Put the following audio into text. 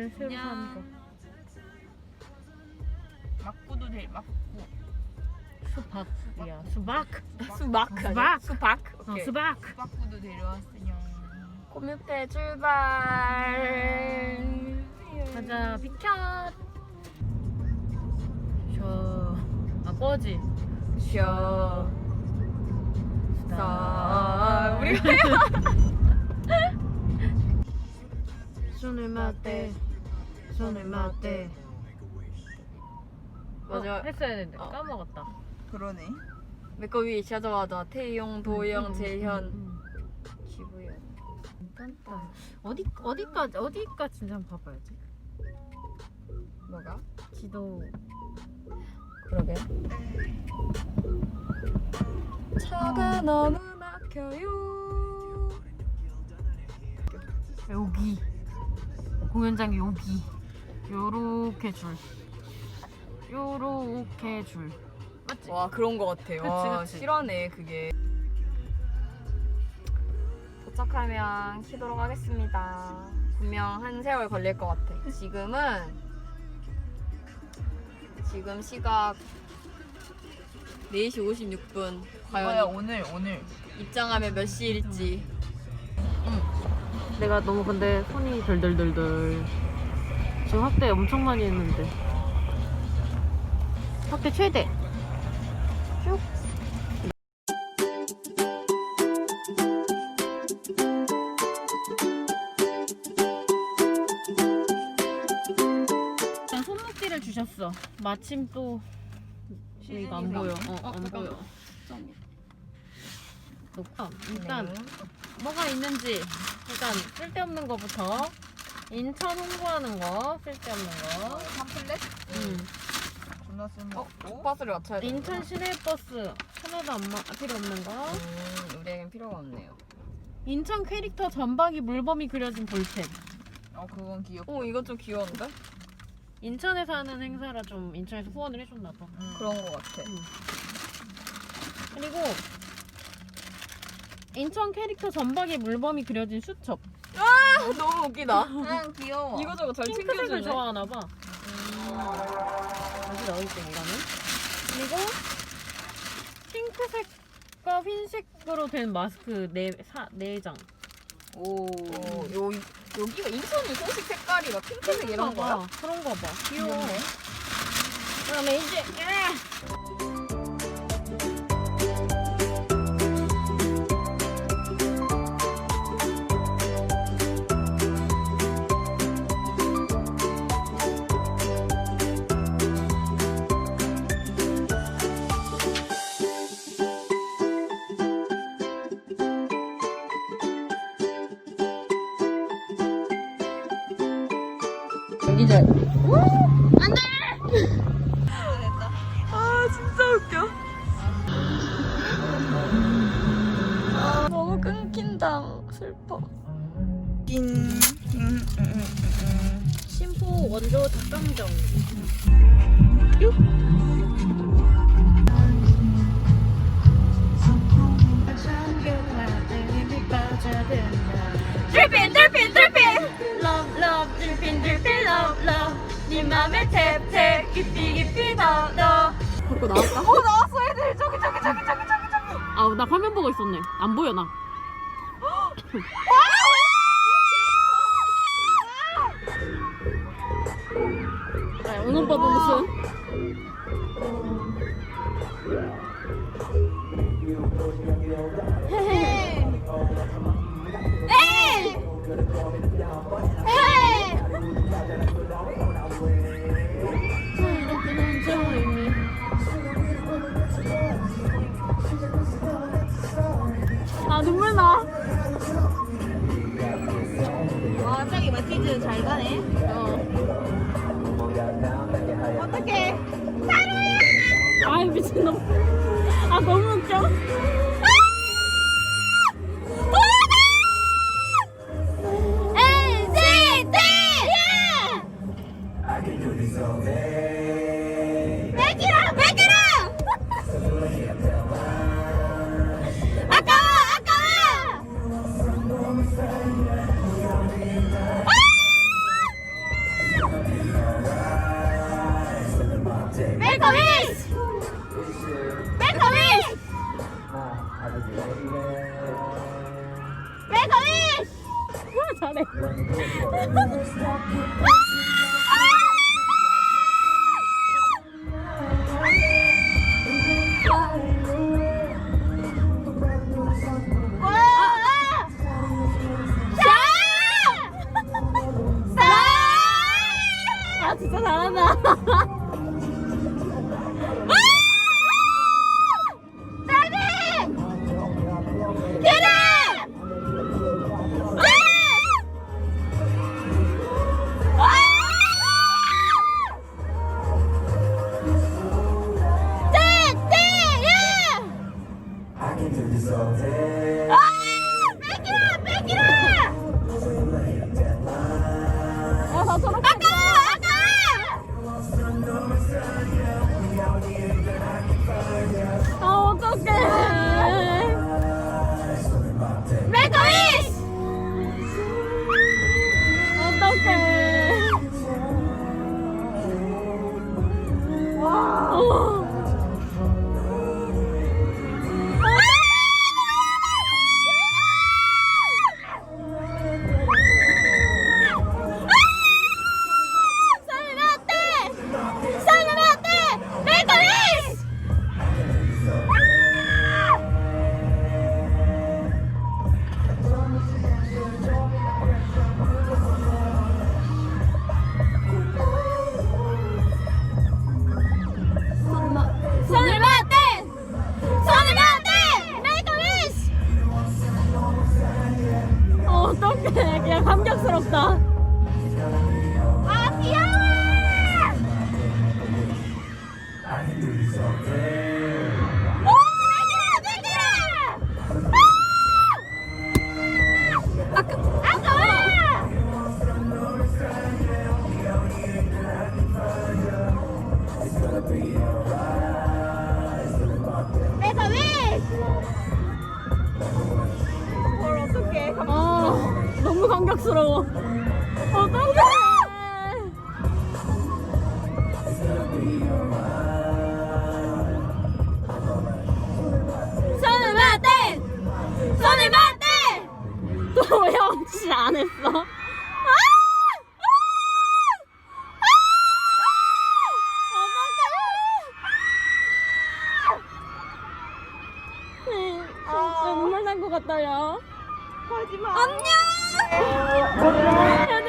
오늘 새로 산 안녕. 거. 막구도 돼 막구 수박이야. 수박. 수박. 수박. 수박. 어, 오케이. 수박. 막구도 데려왔으냐 고뮤페 출발. 가자. 비켜. 저. 아 꺼지. 쉬어. 자, 아, 우리 손을 맞대. 손을 맞대. 맞아. 어, 했어야 되는데 어. 까먹었다. 그러네 내거 위에 찾아와다 태용, 도영, 음, 재현, 음, 지구현. 괜찮다. 어디 어디까지 어디까지 한번 봐봐야지. 뭐가? 지도. 그러게. 차가 너무 막혀요. 여기 공연장이 여기 요렇게 줄 요렇게 줄 맞지? 와 그런 거 같아. 와 그치, 그치. 실화네 그게. 도착하면 키도록 하겠습니다. 분명 한 세월 걸릴 것 같아. 지금은 지금 시각 4시 56분. 뭐야 과연 오늘 오늘 입장하면 몇 시일지. 내가 너무 근데 손이 덜덜덜덜 지금 확대 엄청 많이 했는데. 확대 최대. 쭉. 일단 손목지를 주셨어. 마침 또 이거 안 보여. 어, 안 보여 놓고 일단 네. 뭐가 있는지 일단 쓸데없는 거부터 인천 홍보하는 거 쓸데없는 거 팜플렛 음. 존나 어, 쓸모없고 버스를 맞춰야 돼. 인천 시내 버스 하나도 안 마, 필요 없는 거 음, 우리에겐 필요가 없네요. 인천 캐릭터 전박이 물범이 그려진 볼펜 어 그건 귀엽고 오, 이거 좀 귀여운데? 인천에서 하는 행사라 좀 인천에서 후원을 해줬나 봐 음. 그런 거 같아. 그리고 인천 캐릭터 전박이 물범이 그려진 수첩 아, 너무 웃기다. 응 귀여워 이거저거 잘 핑크색을 챙겨주네. 좋아하나 봐 어디 나올지 이거는 그리고 핑크색과 흰색으로 된 마스크 네, 사, 네 장. 오, 요, 여기가 인천이 소식 색깔이 막 핑크색 이런 거야? 봐. 그런가 봐. 귀여워. 그다음에 이제 예! 이제. 안 돼! 아, 진짜 웃겨. 아, 너무 끊긴다. 슬퍼. 심포 원조 닭강정. 드 네 맘에 탭, 탭, 깊이, 깊이 더, 더. 그거 나왔다? 어, 나왔어, 애들. 저기, 저기, 저기, 저기, 저기, 저기. 아, 나 화면 보고 있었네. 안 보여, 나. 아, 은 오빠 무슨? 아 잘 가네 어. 어떡해 아이 미친놈. 아 너무 웃겨. 왜 거기? 잘해. 아! 아 어떡해. 그냥 감격스럽다. 충격스러워. 어떡해! 손을 맞대! 손을 맞대! 도영 씨안 했어. 진짜 눈물 난 것 같다, 야. 하지마. 안녕! คุณแม่